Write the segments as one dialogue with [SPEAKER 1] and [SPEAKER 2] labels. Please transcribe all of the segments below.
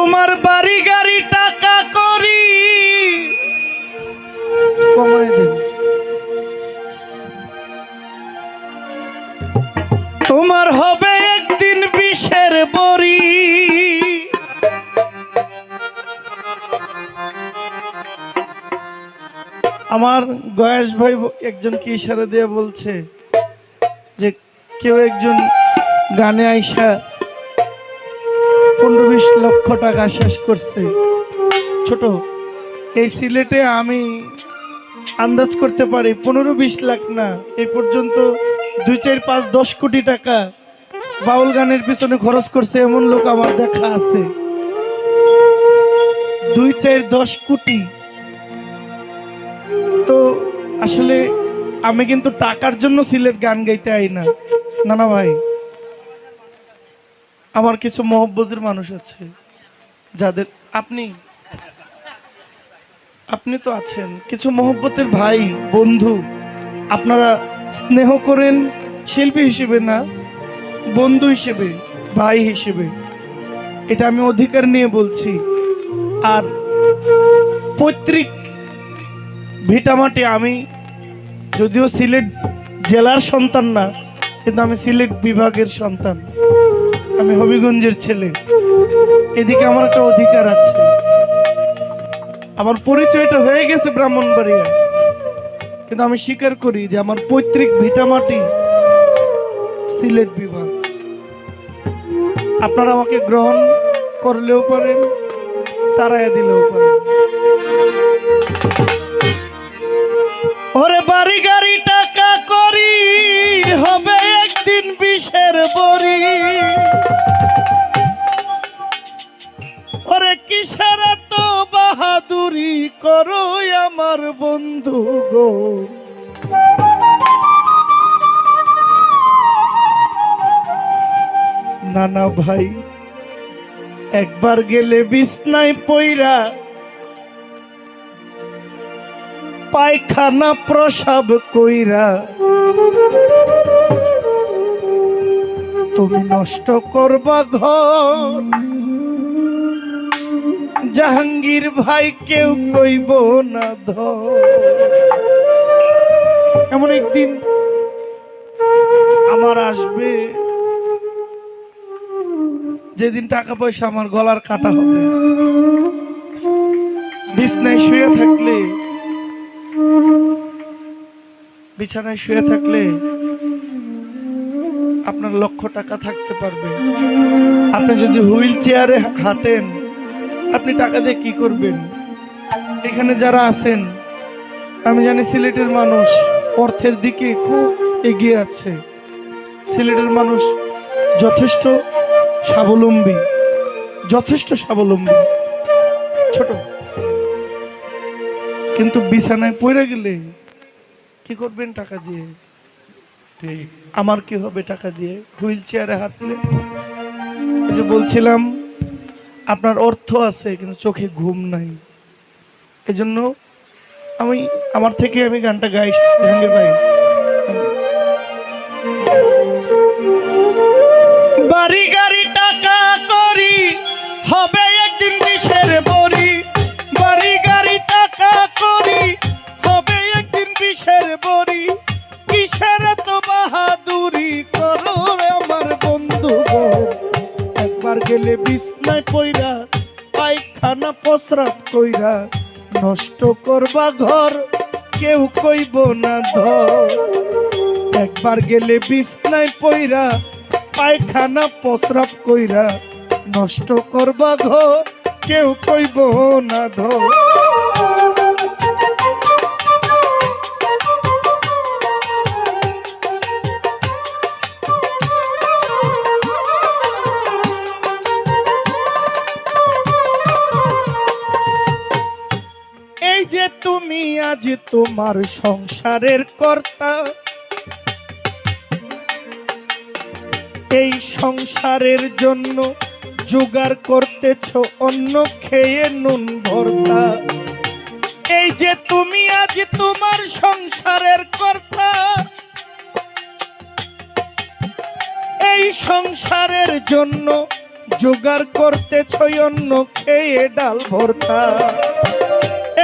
[SPEAKER 1] তোমার বাড়ি গাড়ি টাকা করি। তোমার হবে একদিন বিষের বড়ি। আমার গয়েশ ভাই ব- একজনকে ইশারা দিয়ে বলছে যে কেউ একজন গানে আইসা পনেরো লক্ষ টাকা শেষ করছে। ছোট, এই সিলেটে আমি আন্দাজ করতে পারি পনেরো বিশ লাখ না। এই পর্যন্ত দুই, চার, পাঁচ, দশ কোটি টাকা বাউল গানের পিছনে খরচ করছে এমন লোক আমার দেখা আছে। দুই, চার, দশ কোটি। তো আসলে আমি কিন্তু টাকার জন্য সিলেট গান গাইতে আই না। না না ভাই। আমার কিছু মহব্বতের মানুষ আছে, যাদের আপনি আপনি তো আছেন। কিছু মহব্বতের ভাই, বন্ধু, আপনারা স্নেহ করেন শিল্পী হিসেবে না, বন্ধু হিসেবে, ভাই হিসেবে। এটা আমি অধিকার নিয়ে বলছি। আর পৈতৃক ভিটামাটি আমি, যদিও সিলেট জেলার সন্তান না, কিন্তু আমি সিলেট বিভাগের সন্তান। আমি হবিগঞ্জের ছেলে। এদিকে আমার একটা অধিকার আছে। আমার পরিচয়টা হয়ে গেছে ব্রাহ্মণবাড়িয়া। কিন্তু আমি স্বীকার করি যে আমার পৈতৃক ভিটামাটি সিলেট বিভাগ। আপনারা আমাকে গ্রহণ করলেও পারেন তারাই দিলেও পারেন। বিষের বড়ি। ওরে কিসের তো বাহাদুরি করো আমার বন্ধু গো? নানা ভাই, একবার গেলে বিছনায় পইরা পায়খানা প্রসাব কইরা তুমি নষ্ট করবা ঘর জাহাঙ্গীর ভাই কেউ কইব না ধর এমন একদিন আমার আসবে, যেদিন টাকা পয়সা আমার গলার কাটা হবে। বিছনায় শুয়ে থাকলে, বিছানায় শুয়ে থাকলে আপনার লক্ষ টাকা থাকতে পারবে। আপনি যদি হুইল চেয়ারে হাঁটেন, আপনি টাকা দিয়ে কি করবেন? এখানে যারা আছেন, আমি জানি সিলেটের মানুষ অর্থের দিকে খুব এগিয়ে আছে। সিলেটের মানুষ যথেষ্ট স্বাবলম্বী যথেষ্ট স্বাবলম্বী, ছোট। কিন্তু বিছানায় পড়ে গেলে কি করবেন টাকা দিয়ে? আমার কি হবে টাকা দিয়ে? হুইল চেয়ারে হাঁটলে? যে বলছিলাম, আপনার অর্থ আছে, কিন্তু চোখে ঘুম নাই। এজন্য আমি, আমার থেকে আমি গানটা গাই, জাহাঙ্গীর ভাই। বাড়ি গাড়ি টাকা করি, হবে একদিন বিষের বড়ি। বাড়ি গাড়ি টাকা করি, হবে একদিন বিষের বড়ি। কিসের বাহাদুরি করো আমার বন্ধু একবার গেলে বিছনায় পইরা, পায়খানা প্রস্রাব কইরা, নষ্ট করবা ঘর, কেউ কইব না ধর। একবার গেলে বিছনায় পইরা, পায়খানা প্রস্রাব কইরা, নষ্ট করবা ঘর, কেউ কইব না ধর। তুমি আজ তোমার সংসারের কর্তা। এই সংসারের জন্য জোগাড় করতেছ অন্য খেয়ে নুন ভর্তা। এই যে তুমি আজ তোমার সংসারের কর্তা। এই সংসারের জন্য জোগাড় করতেছ অন্য খেয়ে ডাল ভর্তা।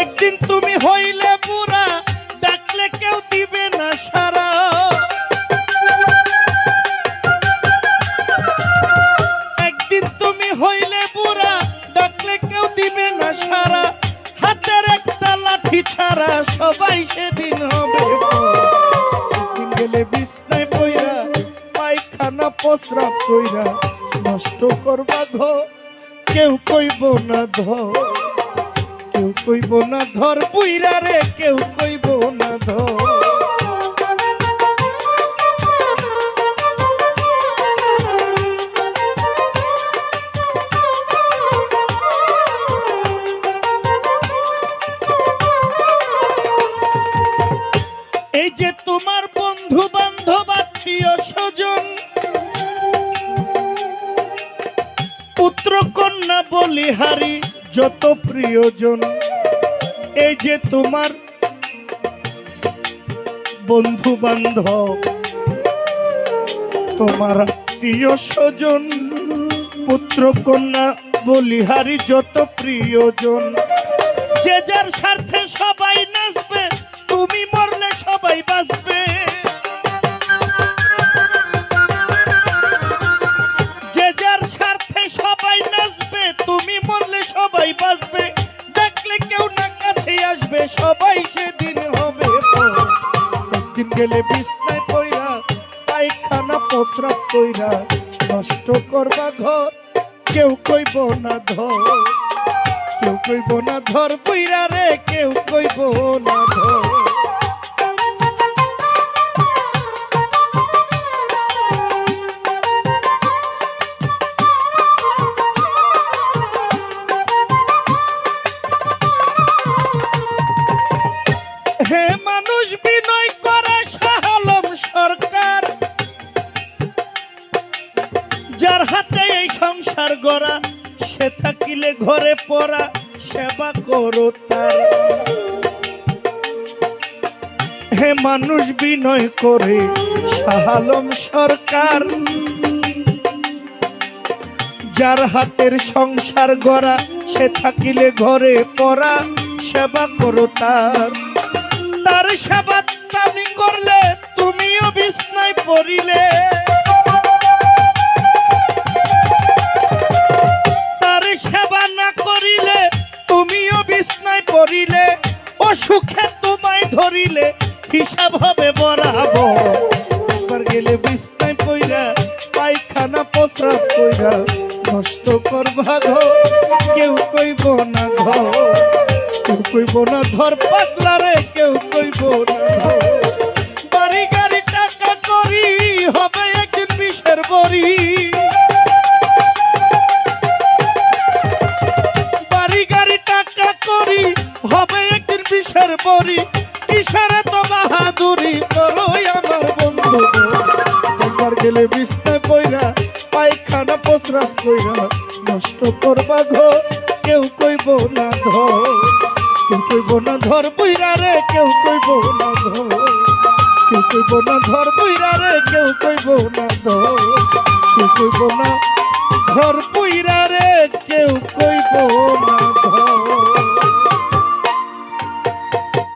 [SPEAKER 1] একদিন তুমি হইলে বুড়া, ডাকলে কেউ দিবে না সারা। একদিন তুমি হইলে বুড়া, ডাকলে কেউ দিবে না সারা। হাতের একটা লাঠি ছাড়া সবাই সেদিন হবে পর। গেলে বিছনায় বইরা পায়খানা প্রস্রাব কইরা নষ্ট করবা ঘর কেউ কইব না ধর। কইব না ধর রে, কেউ কইব না ধর। এই যে তোমার বন্ধু স্বজন পুত্র কন্যা বলিহারি, যত প্রিয়জন। এই যে তোমার বন্ধু বান্ধব তোমার আত্মীয় স্বজন, পুত্র কন্যা বলিহারি যত প্রিয়জন, যে যার স্বার্থে সবাই নাচবে, তুমি মরলে সবাই বাঁচবে। গেলে বিস্তায় পইরা, পায়খানা প্রস্রাব কইরা নষ্ট করবা ঘর। কেউ কইব না ধর, কেউ কইব না ধর পয়রা রে, কেউ কইব না ধর। যার হাতে এই সংসার গড়া, সে থাকিলে ঘরে পড়া, সেবা করো তার। হে মানুষ বিনয় করে শাহালম সরকার। যার হাতের সংসার গড়া, সে থাকিলে ঘরে পড়া, সেবা করো তার। তার সেবা আমি করলে, তুমিও বিছনায় পড়িলে। সুখে তোমায় ধরিলে হিসাব হবে বরাবর। একবার গেলে বিস্তায় পইরা, পায়খানা প্রস্রাব কইরা নষ্ট করবা ঘর কেউ কইব না ঘর কেউ কইব না ধর পাতলা রে, কেউ কইব না বিষের বড়ি কিসের তো বাহাদুরি করোই আমার বন্ধু একবার গেলে বিছনায় পইরা, পায়খানা প্রস্রাব কইরা নষ্ট করবা ঘর কেউ কইব না ধর কেউ কইব না ধর বইরা রে, কেউ কইব না ধর কেউ কইব না ধর বইরা রে, কেউ কইব না ধর কেউ কইব না ধর বইরা রে, কেউ কইব না ধর